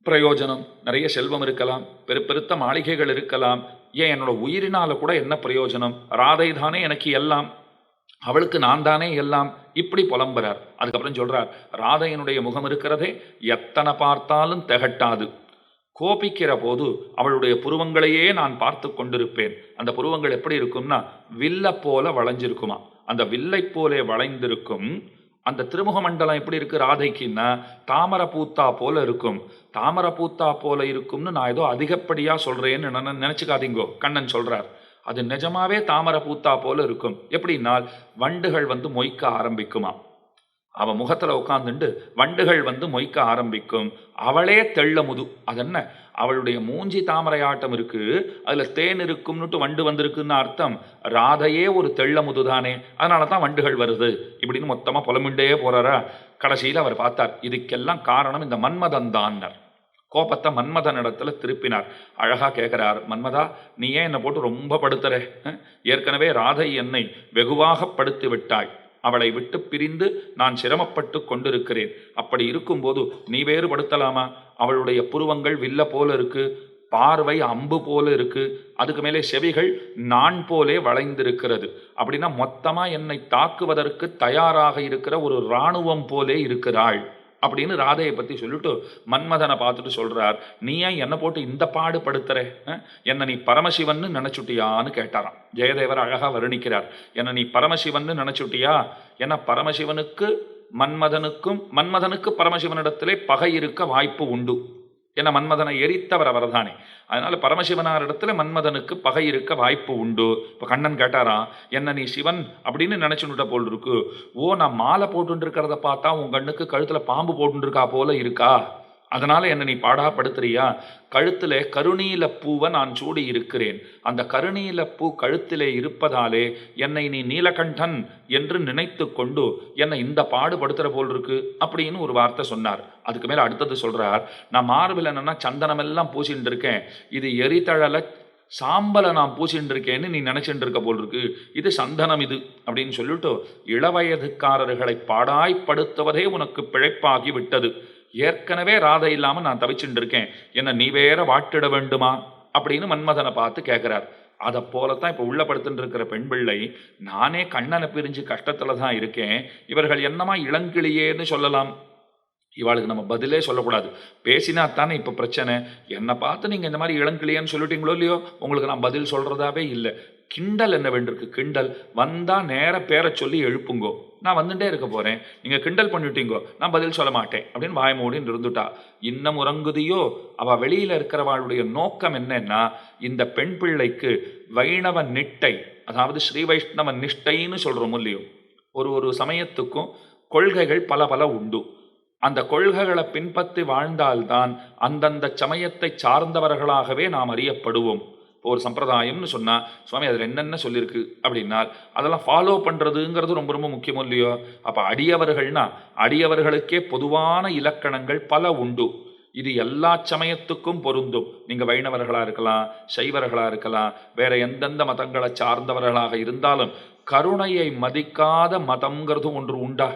பிரயோஜனம்? நிறைய செல்வம் இருக்கலாம் பெரு பெருத்த மாளிகைகள் இருக்கலாம். ஏன் என்னோட உயிரினால கூட என்ன பிரயோஜனம்? ராதை தானே எனக்கு எல்லாம். அவளுக்கு நான் தானே எல்லாம். இப்படி புலம்புறார். அதுக்கப்புறம் சொல்கிறார் ராதையனுடைய முகம் இருக்கிறதே எத்தனை பார்த்தாலும் திகட்டாது. கோபிக்கிற போது அவளுடைய புருவங்களையே நான் பார்த்து கொண்டிருப்பேன். அந்த புருவங்கள் எப்படி இருக்கும்னா வில்ல போல வளைஞ்சிருக்குமா. அந்த வில்லை போலே வளைந்திருக்கும். அந்த திருமுக மண்டலம் எப்படி இருக்கு ராதைக்குன்னா தாமரை பூத்தா போல இருக்கும். தாமரை பூத்தா போல இருக்கும்னு நான் ஏதோ அதிகப்படியா சொல்றேன்னு நினைச்சுக்காதீங்கோ கண்ணன் சொல்றார். அது நிஜமாவே தாமரை பூத்தா போல இருக்கும். எப்படின்னால் வண்டுகள் வந்து மொய்க்க ஆரம்பிக்குமா அவ முகத்துல உட்காந்துண்டு வண்டுகள் வந்து மொய்க்க ஆரம்பிக்கும். அவளே தெள்ள முது. அது என்ன அவளுடைய மூஞ்சி தாமரை ஆட்டம் இருக்கு. அதுல தேன் இருக்கும்னுட்டு வண்டு வந்திருக்குன்னு அர்த்தம். ராதையே ஒரு தெள்ள முதுதானே. அதனால தான் வண்டுகள் வருது. இப்படின்னு மொத்தமா புலமிண்டே போறாரா? கடைசியில் அவர் பார்த்தார் இதுக்கெல்லாம் காரணம் இந்த மன்மதன் தான்னர் கோபத்தை மன்மதன் இடத்துல திருப்பினார். அழகா கேட்கிறார் மன்மதா நீ ஏன் என்னை போட்டு ரொம்ப படுத்துற? ஏற்கனவே ராதை என்னை வெகுவாக படுத்து விட்டாய். அவளை விட்டு பிரிந்து நான் சிரமப்பட்டு கொண்டிருக்கிறேன். அப்படி இருக்கும்போது நீ வேறுபடுத்தலாமா? அவளுடைய புருவங்கள் வில்ல போல இருக்கு பார்வை அம்பு போல இருக்கு அதுக்கு மேலே செவிகள் நான் போலே வளைந்திருக்கிறது. அப்படின்னா மொத்தமாக என்னை தாக்குவதற்கு தயாராக இருக்கிற ஒரு இராணுவம் போலே இருக்கிறாள். அப்படின்னு ராதையை பற்றி சொல்லிட்டு மன்மதனை பார்த்துட்டு சொல்கிறார் நீ ஏன் என்னை போட்டு இந்த பாடு படுத்துற என்னை நீ பரமசிவன்னு நினச்சுட்டியான்னு கேட்டாராம். ஜெயதேவர் அழகாக வருணிக்கிறார். என்னை நீ பரமசிவன்னு நினச்சுட்டியா? ஏன்னா பரமசிவனுக்கு மன்மதனுக்கும் மன்மதனுக்கு பரமசிவனிடத்திலே பகை இருக்க வாய்ப்பு உண்டு. ஏன்னா மன்மதனை எரித்தவர் அவர்தானே. அதனால பரமசிவனார் இடத்துல மன்மதனுக்கு பகை இருக்க வாய்ப்பு உண்டு. இப்போ கண்ணன் கேட்டாராம் என்ன நீ சிவன்? அப்படின்னு நினைச்சுட்ட போல் இருக்கு. ஓ நான் மாலை போட்டுருக்கிறத பார்த்தா உன் கண்ணுக்கு கழுத்துல பாம்பு போட்டுருக்கா போல இருக்கா? அதனால் என்னை நீ பாடாப்படுத்துறியா? கழுத்தில் கருணீல பூவை நான் சூடி இருக்கிறேன் அந்த கருணீல பூ கழுத்திலே இருப்பதாலே என்னை நீ நீலகண்டன் என்று நினைத்து கொண்டு என்னை இந்த பாடுபடுத்துகிற போல் இருக்கு அப்படின்னு ஒரு வார்த்தை சொன்னார். அதுக்கு மேலே அடுத்தது சொல்கிறார் நான் மார்பில் என்னன்னா சந்தனமெல்லாம் பூசிட்டு இருக்கேன் இது எரிதழல சாம்பலை நான் பூசிட்டு இருக்கேன்னு நீ நினச்சிட்டு இருக்க போல் இருக்கு இது சந்தனம் இது அப்படின்னு சொல்லிட்டு இளவயதுக்காரர்களை பாடாய்ப்படுத்துவதே உனக்கு பிழைப்பாகி விட்டது ஏற்கனவே ராதை இல்லாமல் நான் தவிச்சுட்டு இருக்கேன். என்ன நீ வேற வாட்டிட வேண்டுமா? அப்படின்னு மன்மதனை பார்த்து கேட்குறார் அதை போலத்தான் இப்போ உள்ள படுத்துட்டு இருக்கிற பெண் பிள்ளை நானே கண்ணனை பிரிஞ்சு கஷ்டத்தில் தான் இருக்கேன். இவர்கள் என்னமா இளங்கிளியேன்னு சொல்லலாம். இவாளுக்கு நம்ம பதிலே சொல்லக்கூடாது. பேசினா தானே இப்போ பிரச்சனை? என்னை பார்த்து நீங்கள் இந்த மாதிரி இளங்கிளியன்னு சொல்லிட்டீங்களோ இல்லையோ? உங்களுக்கு நான் பதில் சொல்கிறதாவே இல்லை. கிண்டல் என்ன வேண்டியிருக்கு? கிண்டல். வந்தால் நேர பேரை சொல்லி எழுப்புங்கோ. நான் வந்துட்டே இருக்க போகிறேன் நீங்கள் கிண்டல் பண்ணிட்டீங்கோ. நான் பதில் சொல்ல மாட்டேன். அப்படின்னு வாய மூடின்னு இருந்துட்டா இன்னும் உறங்குதியோ அவள் வெளியில் இருக்கிறவாளுடைய நோக்கம் என்னன்னா இந்த பெண் பிள்ளைக்கு வைணவ நிட்டை அதாவது ஸ்ரீ வைஷ்ணவ நிஷ்டைன்னு சொல்கிறோம் இல்லையோ? ஒரு ஒரு சமயத்துக்கும் கொள்கைகள் பல பல உண்டு. அந்த கொள்கைகளை பின்பற்றி வாழ்ந்தால்தான் அந்தந்த சமயத்தை சார்ந்தவர்களாகவே நாம் அறியப்படுவோம். இப்போ ஒரு சம்பிரதாயம்னு சொன்னால் சுவாமி அதில் என்னென்ன சொல்லியிருக்கு? அப்படின்னா அதெல்லாம் ஃபாலோ பண்ணுறதுங்கிறது ரொம்ப ரொம்ப முக்கியம் இல்லையோ? அப்போ அடியவர்கள்னா அடியவர்களுக்கே பொதுவான இலக்கணங்கள் பல உண்டு. இது எல்லா சமயத்துக்கும் பொருந்தும். நீங்கள் வைணவர்களாக இருக்கலாம் சைவர்களாக இருக்கலாம் வேற எந்தெந்த மதங்களை சார்ந்தவர்களாக இருந்தாலும் கருணையை மதிக்காத மதங்கிறதும் ஒன்று உண்டா?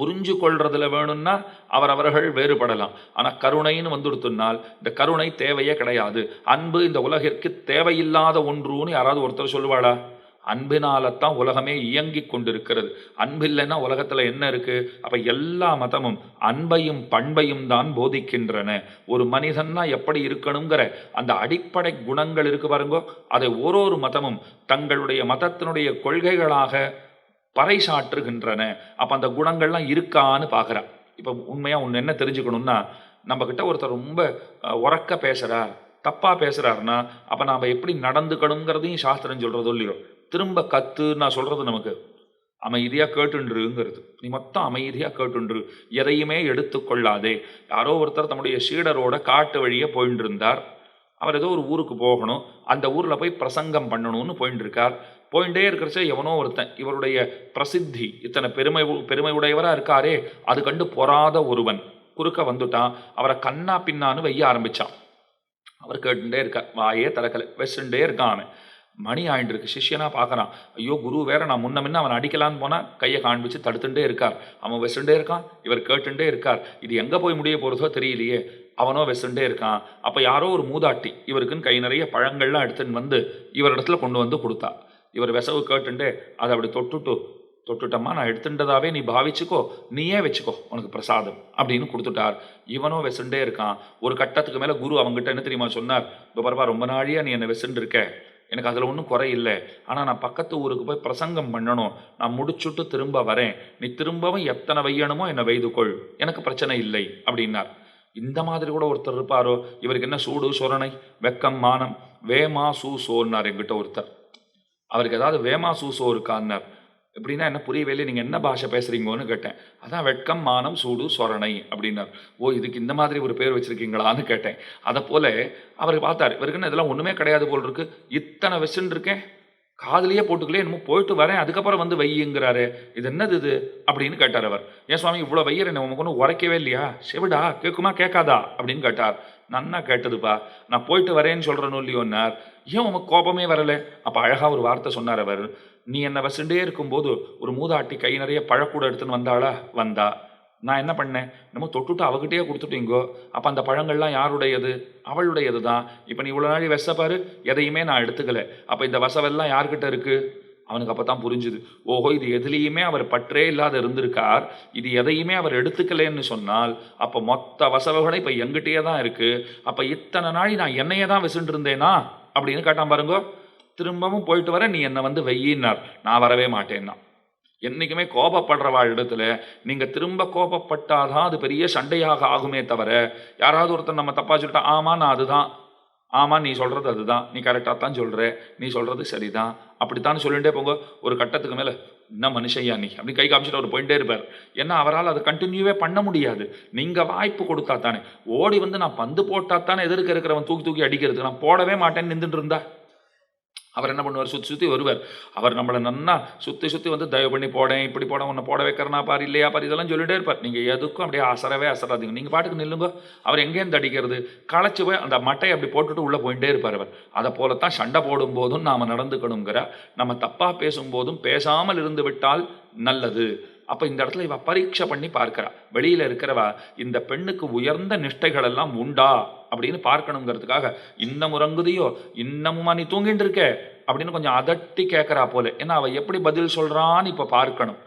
புரிஞ்சு கொள்றதுல வேணும்னா அவரவர்கள் வேறுபடலாம். ஆனால் கருணைன்னு வந்துடுத்துனால் இந்த கருணை தேவையே கிடையாது. அன்பு இந்த உலகிற்கு தேவையில்லாத ஒன்றுன்னு யாராவது ஒருத்தர் சொல்லுவாளா? அன்பினால்தான் உலகமே இயங்கி கொண்டிருக்கிறது. அன்பில்லைன்னா உலகத்தில் என்ன இருக்கு? அப்போ எல்லா மதமும் அன்பையும் பண்பையும் தான் போதிக்கின்றன. ஒரு மனிதன்னா எப்படி இருக்கணுங்கிற அந்த அடிப்படை குணங்கள் இருக்கு பாருங்கோ. அதை ஒரு ஒரு மதமும் தங்களுடைய மதத்தினுடைய கொள்கைகளாக பறைசாற்றுகின்றன. அப்போ அந்த குணங்கள்லாம் இருக்கான்னு பார்க்குறா இப்போ உண்மையாக ஒன்று என்ன தெரிஞ்சுக்கணும்னா நம்மக்கிட்ட ஒருத்தர் ரொம்ப உறக்க பேசுகிறார் தப்பாக பேசுகிறாருன்னா அப்போ நாம் எப்படி நடந்துக்கணுங்கிறதையும் சாஸ்திரம் சொல்கிறதோ இல்லையோ திரும்ப கத்து நான் சொல்கிறது நமக்கு அமைதியாக கேட்டுன்றுங்கிறது. நீ மொத்தம் அமைதியாக கேட்டுன்று எதையுமே எடுத்துக்கொள்ளாதே. யாரோ ஒருத்தர் தம்முடைய சீடரோட காட்டு வழியே போயின்னு இருந்தார் அவர் ஏதோ ஒரு ஊருக்கு போகணும் அந்த ஊரில் போய் பிரசங்கம் பண்ணணும்னு போயின்னு இருக்கார் போயிட்டே இருக்கிறச்சே எவனோ ஒருத்தன். இவருடைய பிரசித்தி இத்தனை பெருமை பெருமை உடையவராக இருக்காரே அது கண்டு பொறாத ஒருவன். குறுக்க வந்துட்டான் அவரை கண்ணா பின்னான்னு வைய ஆரம்பிச்சான். அவர் கேட்டுட்டே இருக்கார் வாயே திறக்கலை வச்சுட்டே இருக்கான் அவன் மணி ஆயிட்டு இருக்கு சிஷ்யனா பார்க்குறான் ஐயோ குரு வேற நான் முன்ன முன்ன அவன் அடிக்கலான்னு போனால் கையை காண்பிச்சு தடுத்துட்டே இருக்கார். அவன் வெசுண்டே இருக்கான் இவர் கேட்டுட்டே இருக்கார். இது எங்கே போய் முடிய போகிறதோ தெரியலையே. அவனோ வெசுண்டே இருக்கான். அப்போ யாரோ ஒரு மூதாட்டி இவருக்குன்னு கை நிறைய பழங்கள்லாம் எடுத்துன்னு வந்து இவரிடத்துல கொண்டு வந்து கொடுத்தா. இவர் விசவு கேட்டுண்டு அதை அப்படி தொட்டுட்டு தொட்டுட்டம்மா நான் எடுத்துட்டதாவே நீ பாவிச்சுக்கோ நீயே வச்சுக்கோ உனக்கு பிரசாதம் அப்படின்னு கொடுத்துட்டார். இவனும் வெசுண்டே இருக்கான். ஒரு கட்டத்துக்கு மேலே குரு அவங்ககிட்ட என்ன தெரியுமா சொன்னார்? இப்போ பரவா ரொம்ப நாளியாக நீ என்னை வெசுண்டு இருக்க. எனக்கு அதில் ஒன்றும் குறை இல்லை. ஆனால் நான் பக்கத்து ஊருக்கு போய் பிரசங்கம் பண்ணணும். நான் முடிச்சுட்டு திரும்ப வரேன். நீ திரும்பவும் எத்தனை வையணுமோ என்னை வைதுகொள் எனக்கு பிரச்சனை இல்லை அப்படின்னார். இந்த மாதிரி கூட ஒருத்தர் இருப்பாரோ? இவருக்கு என்ன சூடு சொரணை வெக்கம் மானம்? வேமா சூ சோன்னார் எங்கிட்ட ஒருத்தர். அவருக்கு ஏதாவது வேமா சூசோ இருக்கான்னார் எப்படின்னா என்ன புரியவே இல்லை நீங்கள் என்ன பாஷை பேசுகிறீங்கன்னு கேட்டேன். அதான் வெட்கம் மானம் சூடு சொரணை அப்படின்னார். ஓ இதுக்கு இந்த மாதிரி ஒரு பேர் வச்சுருக்கீங்களான்னு கேட்டேன். அதை போல் அவர் பார்த்தார் இவருக்குன்னு இதெல்லாம் ஒன்றுமே கிடையாது போல் இருக்கு. இத்தனை வெஸ்ன்னு இருக்கேன். காதலியே போட்டுக்கலே என்னமோ போயிட்டு வரேன் அதுக்கப்புறம் வந்து வையுங்கிறாரு இது என்னது இது? அப்படின்னு கேட்டார் அவர். ஏன் சுவாமி இவ்வளோ வையர் என்ன உனக்கு ஒன்றும் உரைக்கவே இல்லையா? செவிடா கேட்குமா கேட்காதா? அப்படின்னு கேட்டார். நன்னா கேட்டதுப்பா? நான் போயிட்டு வரேன்னு சொல்கிறேன்னு இல்லையோன்னார். ஏன் உமக்கு கோபமே வரலை? அப்போ அழகாக ஒரு வார்த்தை சொன்னார் அவர். நீ என்னை வசுண்டே இருக்கும்போது ஒரு மூதாட்டி கை நிறைய பழக்கூட எடுத்துன்னு வந்தாளா? வந்தா. நான் என்ன பண்ணேன்? நம்ம தொட்டுட்டு அவகிட்டே கொடுத்துட்டீங்கோ அப்போ அந்த பழங்கள்லாம் யாருடையது? அவளுடையது தான். இப்போ நீ இவ்வளோ நாள் வெசப்பாரு எதையுமே நான் எடுத்துக்கல. அப்போ இந்த வசவெல்லாம் யார்கிட்ட இருக்குது அவனுக்கு அப்போ தான் புரிஞ்சுது. ஓஹோ இது எதுலேயுமே அவர் பற்றே இல்லாத இருந்திருக்கார். இது எதையுமே அவர் எடுத்துக்கலன்னு சொன்னால் அப்போ மொத்த வசவுகளை இப்போ எங்கிட்டே தான் இருக்குது அப்போ இத்தனை நாள் நான் என்னையே தான் விசுண்டு இருந்தேனா அப்படின்னு கேட்டான் பாருங்க. திரும்பவும் போயிட்டு வர நீ என்னை வந்து வெய்யினார். நான் வரவே மாட்டேன்னா. என்னைக்குமே கோபப்படுறவா இடத்துல நீங்கள் திரும்ப கோபப்பட்டாதான் அது பெரிய சண்டையாக ஆகுமே தவிர யாராவது ஒருத்தர் நம்ம தப்பாக சொல்லிட்டா ஆமா நான் அதுதான். ஆமாம் நீ சொல்கிறது அதுதான். நீ கரெக்டாக தான் சொல்கிற நீ சொல்கிறது சரிதான். அப்படித்தான் சொல்லிட்டே போங்க. ஒரு கட்டத்துக்கு மேலே என்ன மனுஷையா நீ? அப்படி கை காமிச்சிட்டு அவர் போயிட்டே இருப்பார். ஏன்னா அவரால் அதை கண்டினியூவே பண்ண முடியாது. நீங்கள் வாய்ப்பு கொடுத்தா தானே. ஓடி வந்து நான் பந்து போட்டால் தானே எதிர்க்க இருக்கிறவன் தூக்கி தூக்கி அடிக்கிறதுக்கு. நான் போடவே மாட்டேன்னு நின்றுட்டு இருந்தா? அவர் என்ன பண்ணுவார்? சுற்றி சுற்றி வருவார். அவர் நம்மளை நன்னா சுற்றி சுற்றி வந்து தயவு பண்ணி போடேன் இப்படி போட உன்னை போட வைக்கிறனா பாரு இல்லையா பாரு இதெல்லாம் சொல்லிட்டே இருப்பார். நீங்கள் எதுக்கும் அப்படியே அசரவே அசராதீங்க. நீங்கள் பாட்டுக்கு நில்லுங்க. அவர் எங்கேருந்து அடிக்கிறது? களைச்சி போய் அந்த மட்டையை அப்படி போட்டுட்டு உள்ளே போயிட்டே இருப்பார் அவர். அதை போலத்தான் சண்டை போடும்போதும் நாம் நடந்துக்கணுங்கிற நம்ம தப்பாக பேசும்போதும் பேசாமல் இருந்து விட்டால் நல்லது. அப்போ இந்த இடத்துல இவ பரீட்சை பண்ணி பார்க்கிறா. வெளியில இருக்கிறவ இந்த பெண்ணுக்கு உயர்ந்த நிஷ்டைகள் எல்லாம் உண்டா? அப்படின்னு பார்க்கணுங்கிறதுக்காக இன்னும் உறங்குதியோ இன்னமுமா நீ தூங்கிட்டு இருக்க? அப்படின்னு கொஞ்சம் அதட்டி கேட்கறா போல. ஏன்னா அவ எப்படி பதில் சொல்றான்னு இப்ப பார்க்கணும்.